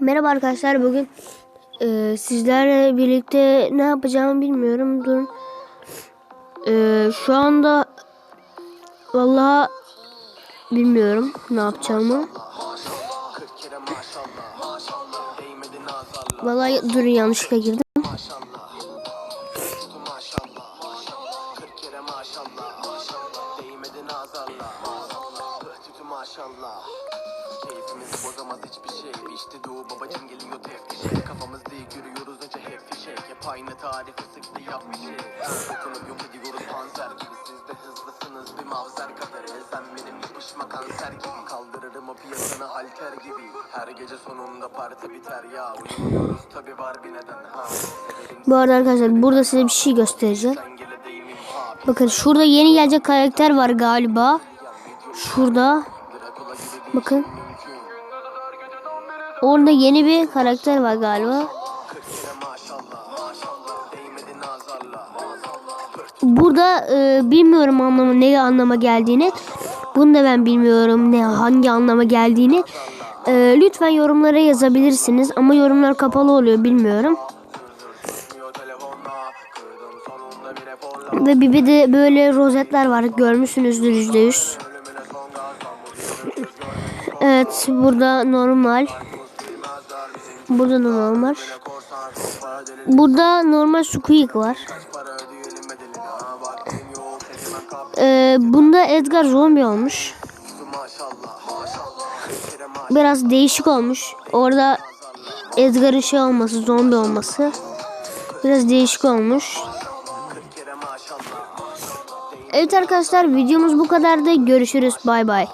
Merhaba arkadaşlar bugün e, sizlerle birlikte ne yapacağımı bilmiyorum. Durun. E, şu anda vallahi bilmiyorum ne yapacağımı. Vallahi durun yanlışlıkla girdim. maşallah İşte doğu babacım geliyor teftişe Kafamız değil yürüyoruz önce hep fişek Hep aynı tarifi sıktı yap bir şey Dokunup yok ediyoruz panzer gibi. Siz de hızlısınız. Bir mavzer kadar Sen benim yapışma kanser gibi. Kaldırırım o piyasanı halter gibi. Her gece sonunda parti biter ya. Uyumuyoruz tabi var bir neden. Ha Bu arada arkadaşlar burada size bir şey göstereceğim. Bakın şurada yeni gelecek karakter var galiba. Şurada. Bakın. Orada yeni bir karakter var galiba. Burada e, bilmiyorum anlamı ne anlama geldiğini. Bunu da ben bilmiyorum ne hangi anlama geldiğini. E, lütfen yorumlara yazabilirsiniz ama yorumlar kapalı oluyor bilmiyorum. Ve bir de böyle rozetler var görmüşsünüzdür yüzde yüz. Ölümüne son gaz Tam bu görmemiş Evet burada normal. Burada da normal. deli Burada normal squeak var. kaç para ödeyelim bedelini Ha vaktim yok elime kap E, bunda Edgar zombi olmuş. Biraz değişik olmuş. Orada Edgar'ın şey olması, zombi olması. Biraz değişik olmuş. Evet arkadaşlar videomuz bu kadardı. Görüşürüz. Bay bay.